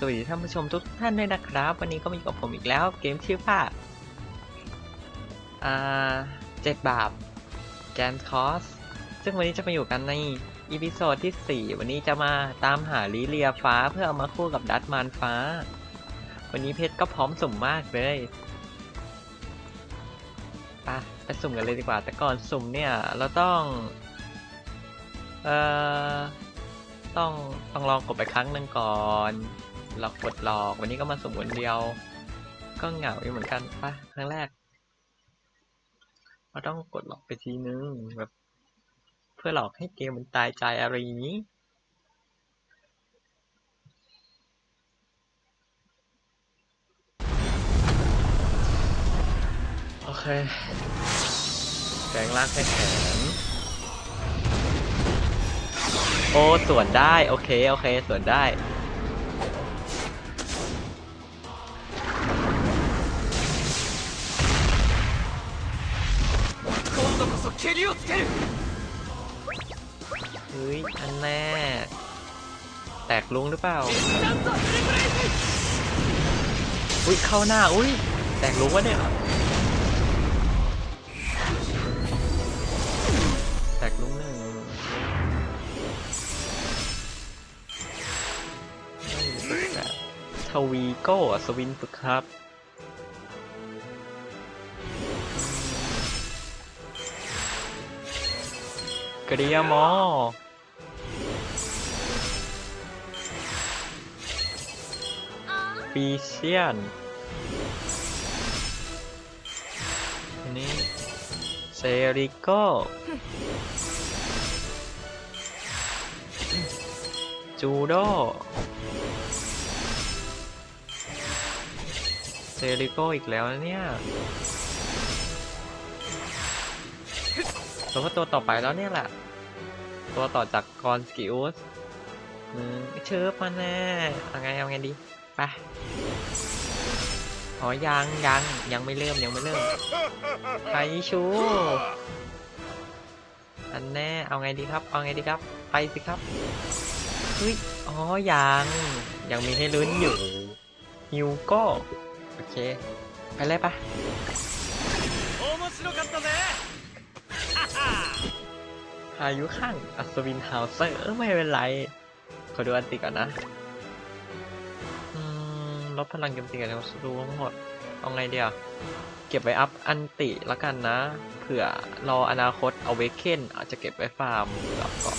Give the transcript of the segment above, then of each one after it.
สวัสดีท่านผู้ชมทุกท่านด้วยนะครับ วันนี้ก็มีกับผมอีกแล้ว เกมชื่อว่าอ่าเจ็ดบาปแกนคอส ซึ่งวันนี้จะมาอยู่กันในอีพิโซดที่ 4 วันนี้จะมาตามหาลิเลียฟ้าเพื่อเอามาคู่กับดัตมานฟ้า วันนี้เพชรก็พร้อมสุ่มมากเลยไปไปสุ่มกันเลยดีกว่า แต่ก่อนสุ่มเนี่ยเราต้องเอ่อต้องต้องลองกดไปครั้งหนึ่งก่อน หลอกกดหลอกวันนี้ก็มาสมคนเดียว ก็เหงาอยู่เหมือนกันปะครั้งแรกเราต้องกดหลอกไปทีนึงแบบเพื่อหลอกให้เกมมันตายใจอะไรอย่างนี้โอเคแข็งลางแข็งแข็งโอ้สวนได้ โอเค โอเคสวนได้ 今度こそ蹴りをつける เฮ้ย อันแน่ แตกลุงหรือเปล่า ちゃんとフルブレイ อุ้ย เข้าหน้า อุ้ย แตกลุงวะเนี่ย แตกลุงหนึ่งแบบทวีโก้สวินฝึกครับ กริยามอปีเชียนอันนี้เซริโกจูโดเซริโกอีกแล้วนะเนี่ยแล้วก็ตัวต่อไปแล้วเนี่ยแหละ ตัวต่อจากกอนสกิอุสมึงเชิบมันแน่เอาไงเอาไงดีไปอ๋อยังยังยังไม่เริ่มยังไม่เริ่มไอชูอันแน่เอาไงดีครับ เอาไงดีครับ ไปสิครับเฮ้ยอ๋อยังยังมีให้ลุ้นอยู่ฮิวก็โอเค ไปเลยปะ พายุข้างอัศวินฮาวเซอร์ เออไม่เป็นไร ขอดูอันติก่อนนะลดพลังโจมตีกันแล้วรู้ทั้งหมด เอาไงเดียว เก็บไว้อัพอันติละกันนะ เผื่อรออนาคตเอาเวกเคนอาจจะเก็บไว้ฟาร์มกับก่อน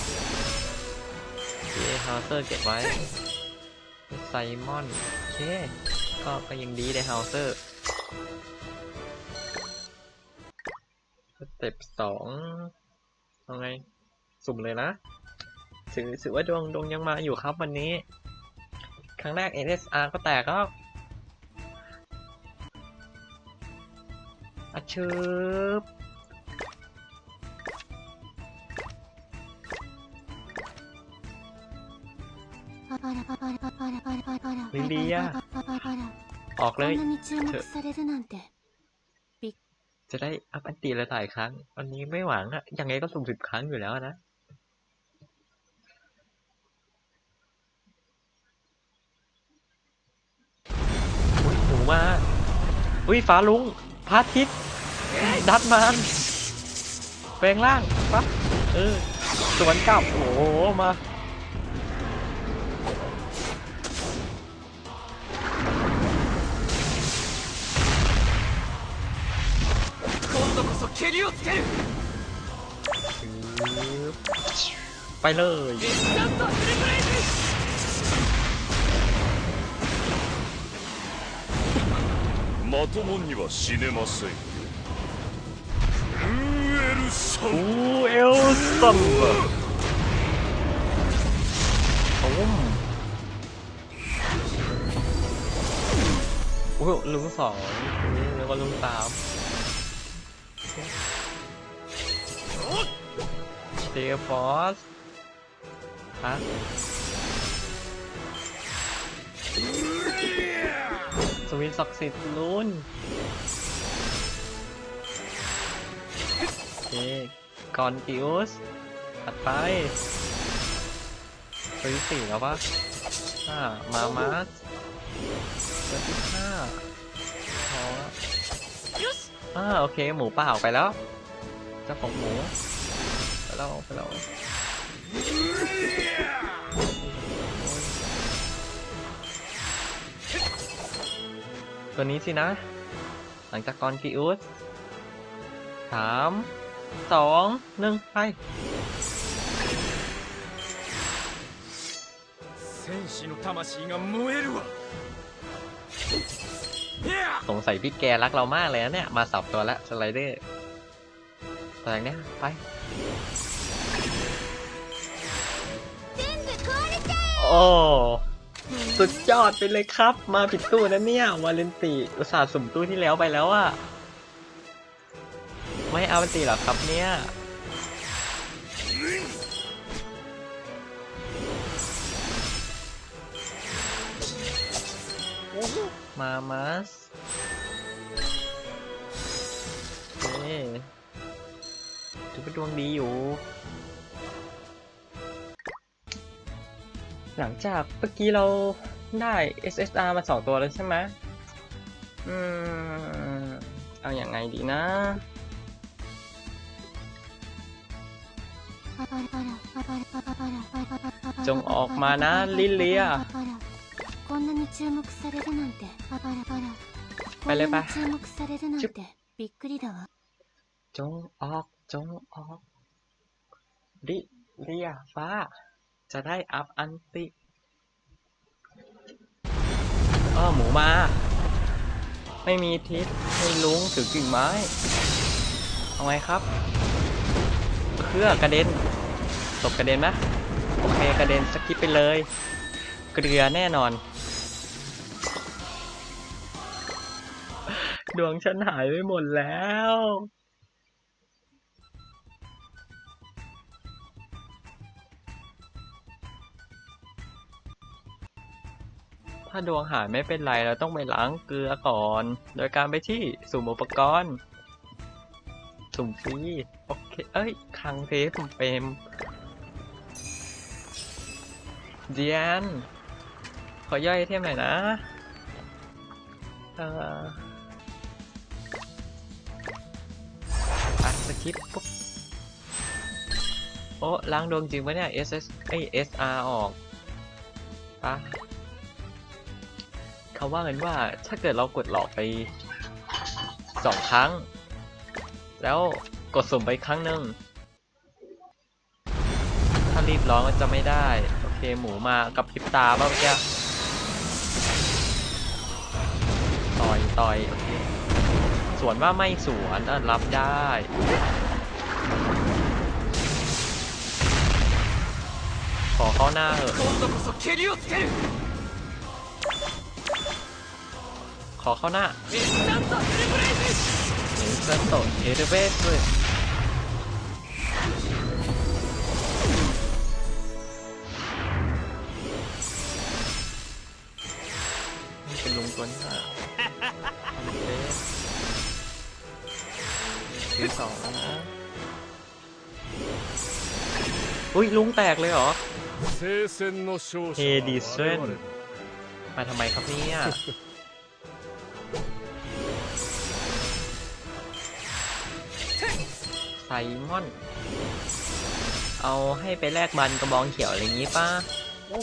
โอเฮาวเซอร์เก็บไว้ ไซมอนโอเค ก็ก็ยังดีเลยฮาวเซอร์สเต็ปสอง เอาไง สุ่มเลยนะถือถือว่าดวงดวงยังมาอยู่ครับวันนี้ ครั้งแรก NSR ก็แตกก็อัดชืบลิเดียออกเลยเถอะ จะได้อัพอันตีละถ่ายครั้ง วันนี้ไม่หวังอะยังไงก็สุ่มสิบครั้งอยู่แล้วนะอุ้ยหนูมาอุ้ยฟ้าลุงพระอาทิตดัดมันแปลงร่างปั๊บเออสวนกลับโอ้โหมา 今度こそ蹴りをつける ไปเลย ちゃんとフルブレイまともには死ねませんよウーエルサ อู ン เอลซัมเบอร์ตุ้มโอ้โหลุงสองนี่เรียกว่าลุงสาม เดฟอสฮะสวินศักดิ์สิทธิ์ลุนโอเคกอนกิอุสถัดไปตัวที่สี่แล้วปะเอห้ามามาสเบอร์ที่ห้าพอよしอ่าโอเค หมูป่าออกไปแล้ว เจ้าของหมู เาไปเราตัวนี้สินะ หลังจากกรกิอุสสามสองหนึ่งไปสงสัยพี่แกรักเรามากเลยนะเนี่ย มาสับตัวละสไลเดอร์แสดเนี้ยไป โอ้สุดยอดไปเลยครับ มาผิดตู้นะเนี่ย วาเลนติอุตส่าห์สุ่มตู้ที่แล้วไปแล้วอะไม่เอาวันติเหรอครับเนี่ยมามาสเอ๊ถือว่าดวงดีอยู่ หลังจากเมื่อกี้เราได้ SSR มาสองตัวแล้วใช่ไหมอืม เอาอย่างไงดีนะจงออกมานะ ลิลเลีย ไปเลยปะจุ๊บจงออก จงออก ลิลเลียฟ้า จะได้อัพอันติเออหมูมา ไม่มีทิศไม่ลุงถือกิ่งไม้ เอาไงครับ เครือกระเด็นตบกระเด็นไหมโอเคกระเด็นสกิปไปเลย เกลือแน่นอน ดวงฉันหายไปหมดแล้ว ถ้าดวงหายไม่เป็นไรเราต้องไปล้างเกลือก่อน โดยการไปที่สุ่มอุปกรณ์ สุ่มฟรีโอเค เอ้ยคังเทปเป็นเจียนขอย่อยไอเทมหน่อยนะ เอ่ออัดสคริปปุ๊บ โอ้ล้างดวงจริงปะเนี่ย SS เอ้ย SR ออกปะ เขาว่ากันว่าถ้าเกิดเรากดหลอกไปสองครั้ง แล้วกดสุ่มไปครั้งหนึ่งถ้ารีบร้องก็จะไม่ได้ โอเคหมูมากับพริบตาบ้างเมื่อกี้ต่อยต่อยโอเคสวนว่าไม่สวนอ่รับได้ขอเข้าหน้าเหอะ ขอเข้าหน้าเซนโตเอเดเวสด้วยนเป็นลุงตัวนี้อะที่สองนะอุ้ยลุงแตกเลยเหรอเฮดิเซนมาทำไมครับเนี่ย ไซมอน เอาให้ไปแลกบันกระบองเขียวอะไรอย่างงี้ป่ะโอ้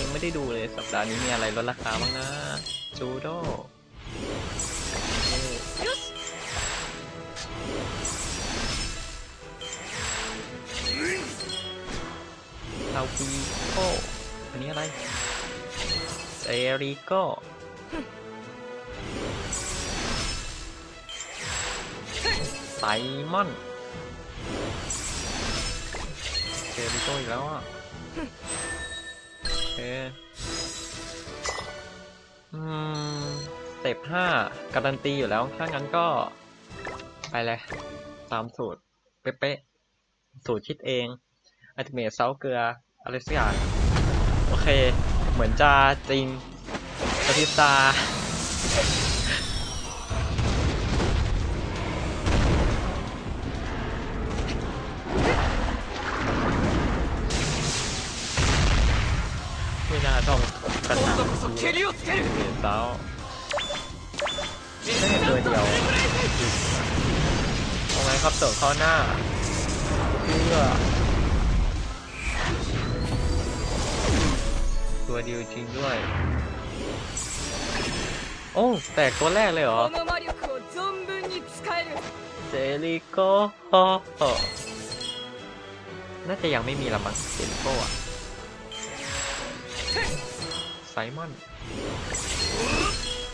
ยังไม่ได้ดูเลยสัปดาห์นี้มีอะไรลดราคาบ้างนะ จูโดเอ้ยよしลาวีโกอันนี้อะไรเซริโก ไซมอนเซริโกอีกแล้วอะโอเคอืมสเต็ปห้าการันตีอยู่แล้ว ถ้างั้นก็ ไปเลย ตามสูตร เป๊ะๆ สูตรคิดเองอัติเมทเซาเกลือ อะไรสักอย่าง โอเค เหมือนจะจริงปฏิตา กันนะเสียเต้าไม่เห็นตัวเดียวตรงไหนครับเสิร์เข้าหน้าเพื่อตัวเดียวจริงด้วย โอ้ แตกตัวแรกเลยเหรอเซริโกน่าจะยังไม่มีละมั้งเซริโกอะ ไซมอน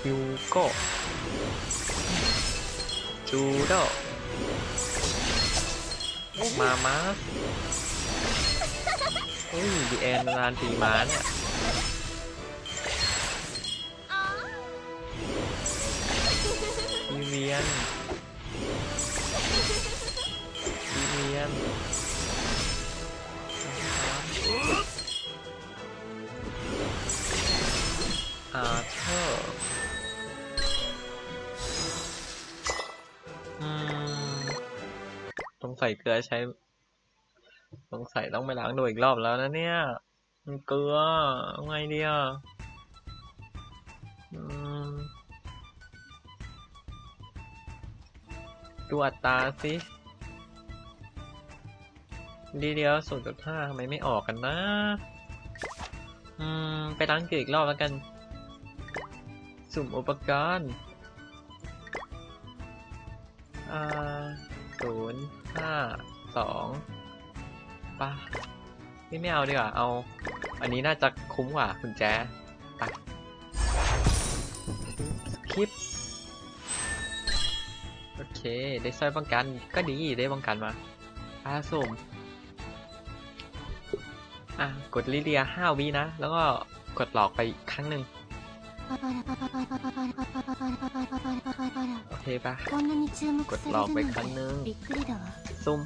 ยูโกจูโดมามาสอุ้ยดีแอนนานตีมาเนี่ยวิเวียนวิเวียน เกลือใช้สงสัยต้องไปล้างดูอีกรอบแล้วนะเนี่ย มันเกลือไงดีอะอืมดูอัตราสิดีเดียวศูนย์จุดห้าทำไมไม่ออกกันนะ อืม ไปล้างเกลืออีกรอบแล้วกัน สุ่มอุปกรณ์ อ่า ศูนย์ห้าสองป่ะนี่ไม่เอาดีกว่า เอา อันนี้น่าจะคุ้มกว่าคุณแจไปคลิป โอเค ได้สร้อยป้องกัน ก็ดี ได้ป้องกันมาอาสุ่มอะ กดลิเลียห้าวินะ แล้วก็กดหลอกไปครั้งหนึ่ง โอเคปะกดลองไปครั้งนึงซุ่ม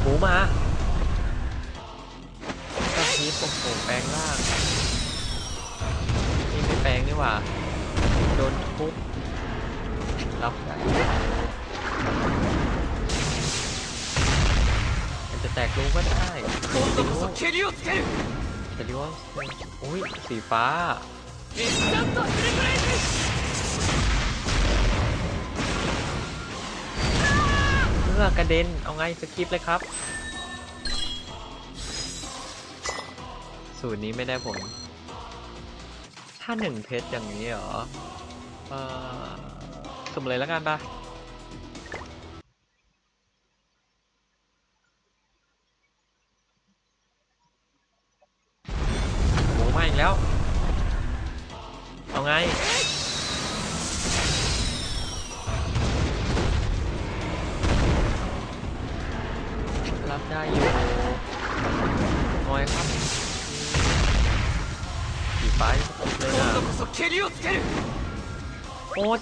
หมูมาตอนนี้ผมโผแปลงล่าง นี่ไม่แปลงนี่หว่า โดนทุบ ล็อกมันจะแตกลูกก็ได้โดนตีลูกจะริว่โอ้ยสีฟ้าเมื่อกระเด็น เอาไงสกิปเลยครับ สูตรนี้ไม่ได้ผลถ้าหนึ่งเพชรอย่างนี้เหรอ เออ สุ่มเลยแล้วกันปะ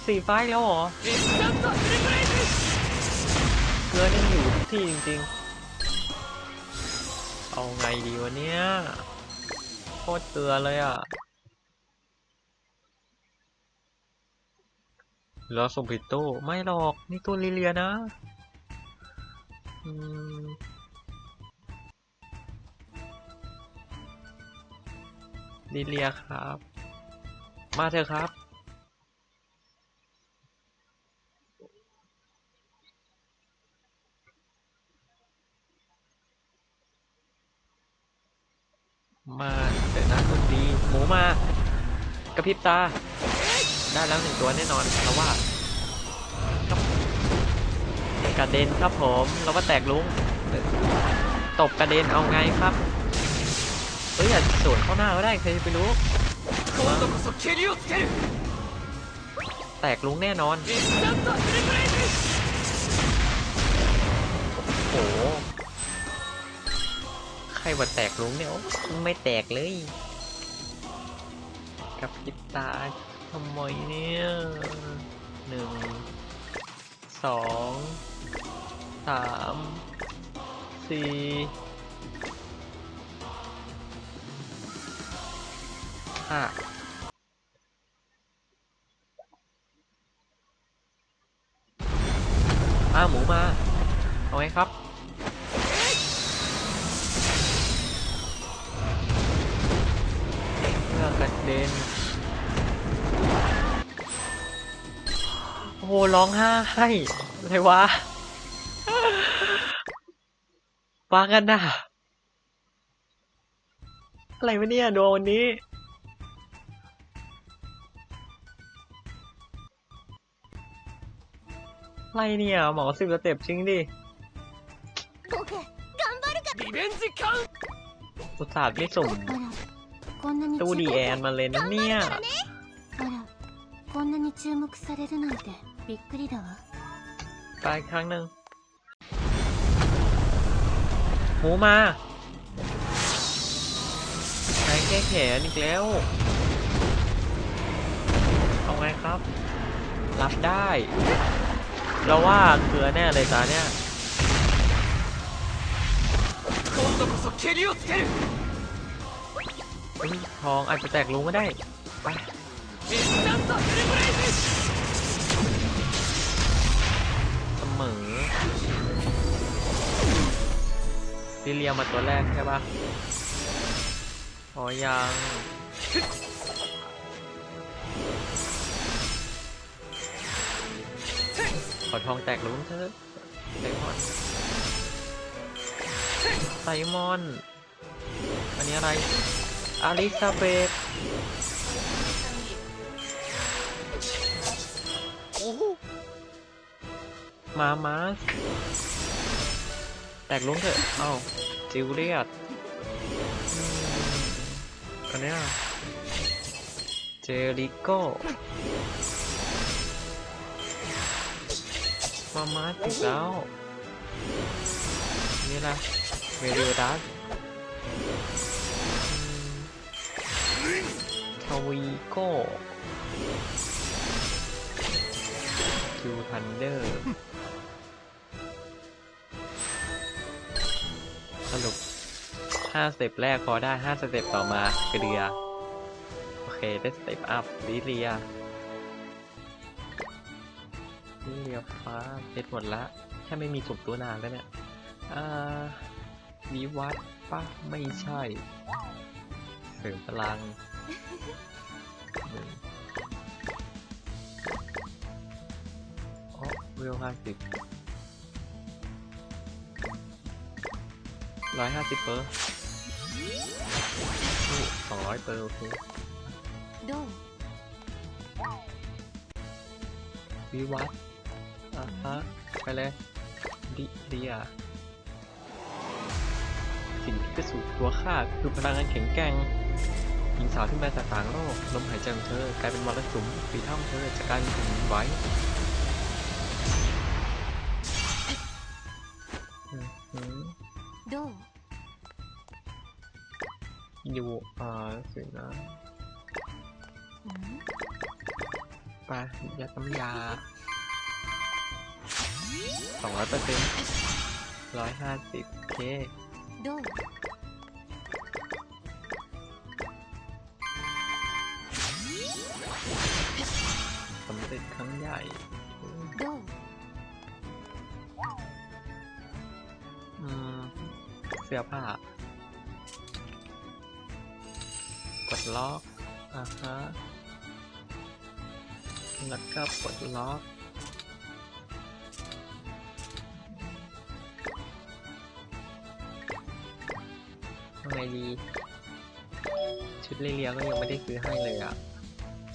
สี่ไฟแล้วเหรอ เกลือนี่อยู่ที่จริงๆ เอาไงดีวะเนี่ยโคตรเตือเลยอะแล้วส่งผิดตู้ไม่หรอก นี่ตู้ลิเลียนะลิเลียครับ มาเถอะครับ มาเดี๋ยนะคุณดีหมูมากระพริบตา ได้แล้วหนึ่งตัวแน่นอนเพราะว่ากระเด็นครับผมเราก็แตกลุงตบกระเด็นเอาไงครับเอ้ยอาจจะสวนเข้าหน้าก็ได้ใครไปรู้แตกลุงแน่นอนโอ้โห ใครวันแตกลุงเนี่ยโอ้ไม่แตกเลย กับกิบตาทำไมเนี่ยหนึ่งสองสามสี่ห้าอ้าหมูมา เอาไงครับ นโอ้โหร้องไห้เลยวะว้งกันนะอะไรวะเนี่ยโดวันนี้อะไรเนี่ยหมอสิบสเต็ปชิงดิสุดสาดไม่สุ่ม んなに注 ตู้ 目 ดีแอนมาเลยนะเนี่ย あらこんなに注目されるなんてびっくりだわ ไปอีกครั้งหนึ่งหมูมาใช้แก้แขนอีกแล้ว เอาไงครับ รับได้ เราว่าเกลือแน่เลยตาเนี่ย 今度こそ蹴りをつける เฮ้ย ทองอาจจะแตกลุงก็ได้ไปเสมอซีเลียมาตัวแรกใช่ปะพอยังขอทองแตกลุ้นเถอะไซมอนไซมอน อันนี้อะไร อาริซาเบธมามาสแตกลุ้นเถอะ เอ้า จิวเลียตอืมอันเนี้ยเจริโก้ มามาสอีกแล้ว นี่ละเวริดัส ทวีโก้คิวทันเดอร์สรุปห้าสเต็ปแรกพอได้ห้าสเต็ปต่อมาเกลือโอเค ได้สเต็ปอัพลิเลียลิเลียฟ้าเพชรหมดละแค่ไม่มีสุ่มตัวนานแล้วเนี่ย อ่าวิวัฒน์ปะไม่ใช่ เสริมพลังหนึ่งอ๋อเวลห้าสิบร้อยห้าสิบเปอร์สองร้อยเปอร์โอเคどうวิวัฒน์อะฮะไปเลยดิเดียสิ่งที่พิสูจน์ตัวข้าคือพลังงานแข็งแกร่ง หญิงสาวที่มาจากต่างโลกลมหายใจของเธอกลายเป็นมรสุมปีท่องเธอจะกลายเป็นหินไว้อยู่อ่าสินะไปยาต้ำยาสองร้อยเปอร์เซ็นต์ร้อยห้าสิบเค ครั้งใหญ่どうอืมเสื้อผ้ากดล็อกอ่าฮะแล้วก็กดล็อกทำไงดี ชุดเลียๆก็ยังไม่ได้ซื้อให้เลยอะ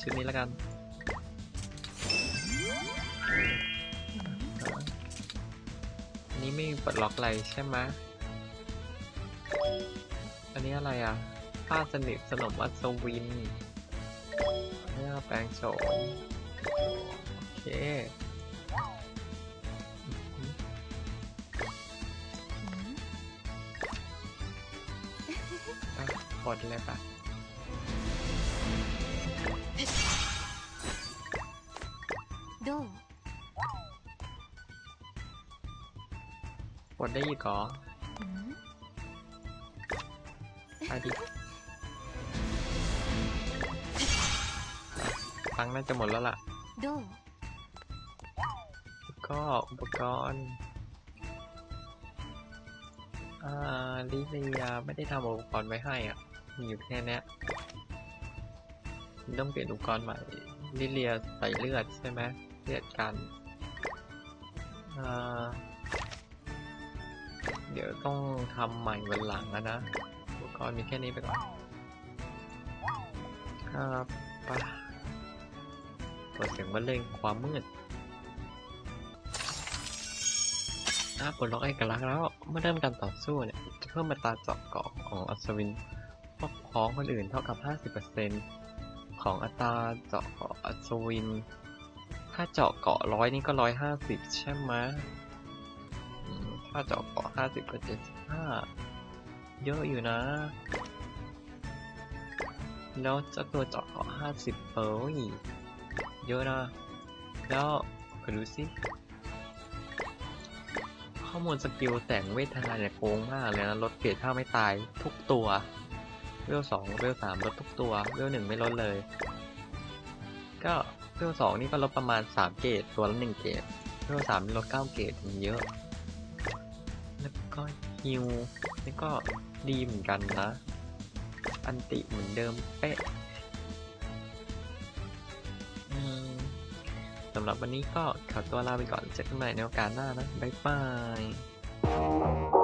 ชุดนี้แล้วกัน นี้ไม่มีปลดล็อกอะไรใช่ไหมอันนี้อะไรอะผ้าสนิทสนมอัศวินเนี่ยแปลงโฉมโอเคปกดเลยปะ กดได้ยีกเหรอไปดิฟังน่าจะหมดแล้วล่ะก็อุปกรณ์อ่าลิเลียไม่ได้ทำอุปกรณ์ไว้ให้อะ มีอยู่แค่นี้ต้องเปลี่ยนอุปกรณ์ใหม่ลิเลียใส่เลือดใช่ไหมเลือดกันอ่า ดี๋ยวต้องทำใหม่วันหลังอะนะอุปกรณ์มีแค่นี้ไปก่อนครับปเปิดเสียงบรรเลงความมืดอะปลดล็อกเอกลักษณ์แล้วเมื่อเริ่มการต่อสู้เนี่ยจะเพิ่มอัตราเจาะเกาะของอัศวินพวกพ้องคนอื่นเท่ากับ 50%ของอัตราเจาะเกาะอัศวิน ถ้าเจาะเกาะร้อยนี่ก็ร้อยห้าสิบใช่ไหม อืมถ้าเจาะเกาะห้าสิบก็เจ็ดสิบห้าเยอะอยู่นะ แล้วเจ้าตัวเจาะเกาะห้าสิบเอ้ยเยอะนะ แล้วไปดูสิข้อมูลสกิลแสงเวทนาเนี่ยโกงมากเลยนะลดเกรดถ้าไม่ตายทุกตัวเวลสองเวลสามลดทุกตัวเวลหนึ่งไม่ลดเลย ก็เวลสองนี่ก็ลดประมาณสามเกรดตัวละหนึ่งเกรดเวลสามนี่ลดเก้าเกรดเยอะ ก็ฮิวนี่ก็ดีเหมือนกันนะ อันติเหมือนเดิมเป๊ะสำหรับวันนี้ก็ขอตัวลาไปก่อนเจอกันใหม่ในโอกาสหน้านะ บ๊ายบาย